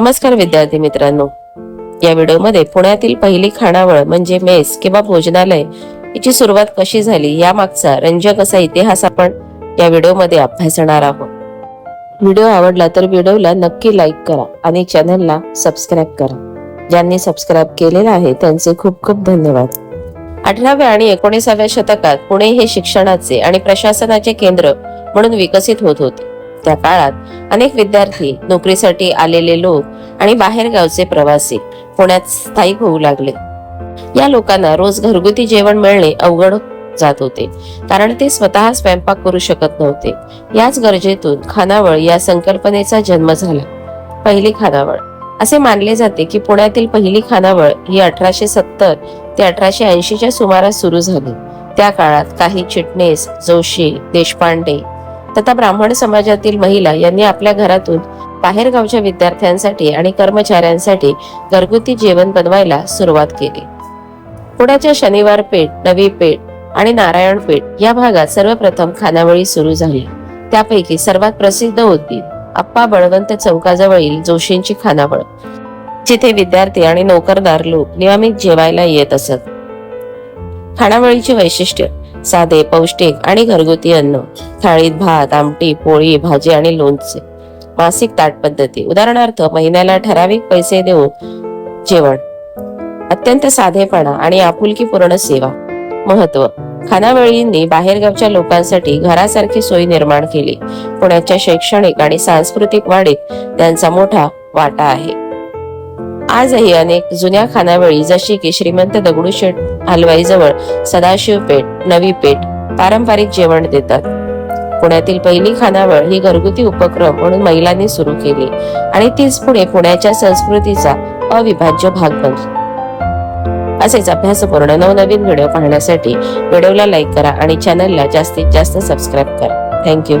नमस्कार विद्यार्थी मित्रांनो. या व्हिडिओमध्ये पुण्यातील पहिली खानावळ म्हणजे मेस किंवा भोजनालय याची सुरुवात कशी झाली या मागचा रंजक असा इतिहास आपण या व्हिडिओमध्ये अभ्यासणार आहोत. व्हिडिओ आवडला तर व्हिडिओला नक्की लाईक करा आणि चॅनलला सबस्क्राईब करा. ज्यांनी सबस्क्राईब केलेलं आहे त्यांचे खूप खूप धन्यवाद. अठराव्या आणि एकोणीसाव्या शतकात पुणे हे शिक्षणाचे आणि प्रशासनाचे केंद्र म्हणून विकसित होत होते. त्या काळात अनेक विद्यार्थी नोकरीसाठी आलेले लोक आणि बाहेरगावचे प्रवासी पुण्यात स्थायिक होऊ लागले. या लोकांना रोज घरगुती जेवण मिळणे अवघड जात होते कारण ते स्वतः स्वयंपाक करू शकत नव्हते. याच गरजेतून खानावळ या संकल्पनेचा जन्म झाला. पहिली खानावळ. असे मानले जाते की पुण्यातील पहिली खानावळ ही अठराशे सत्तर ते अठराशे ऐंशीच्या सुमारास सुरू झाली. त्या काळात काही चिटणीस जोशी देशपांडे तथा ब्राह्मण समाजातील महिला यांनी आपल्या घरातून बाहेरगावच्या विद्यार्थ्यांसाठी आणि कर्मचाऱ्यांसाठी घरगुती जेवण बनवायला सुरुवात केली. पुण्याच्या शनिवार पेठ नवी पेठ आणि नारायण पेठ या भागात सर्वप्रथम खानावळी सुरू झाली. त्यापैकी सर्वात प्रसिद्ध होती अप्पा बळवंत चौकाजवळील जोशींची खानावळ जिथे विद्यार्थी आणि नोकरदार लोक नियमित जेवायला येत असत. खानावळीचे वैशिष्ट्य साधे पौष्टिक आणि घरगुती अन्न थाळीत भात आमटी पोळी भाजी आणि लोणचे. मासिक ताट पद्धती. उदाहरणार्थ महिन्याला ठराविक पैसे देऊन जेवण. अत्यंत साधेपणा आणि आपुलकीपूर्ण सेवा. महत्त्व. खानावळींनी बाहेरगावच्या लोकांसाठी घरासारखी सोयी निर्माण केली. पुण्याच्या शैक्षणिक आणि सांस्कृतिक वाढीत त्यांचा मोठा वाटा आहे. आजही अनेक जुन्या खानावळी जशी की श्रीमंत दगडूशेठ हलवाई जवळ सदाशिव पेठ नवी पेठ पारंपरिक जेवण देतात. पुण्यातील पहिली खानावळ ही घरगुती उपक्रम म्हणून महिलांनी सुरू केली आणि तीच पुढे पुण्याच्या संस्कृतीचा अविभाज्य भाग बनली. असेच अभ्यासपूर्ण नवनवीन व्हिडिओ पाहण्यासाठी व्हिडिओला लाईक करा आणि चॅनलला जास्तीत जास्त सबस्क्राईब करा. थँक्यू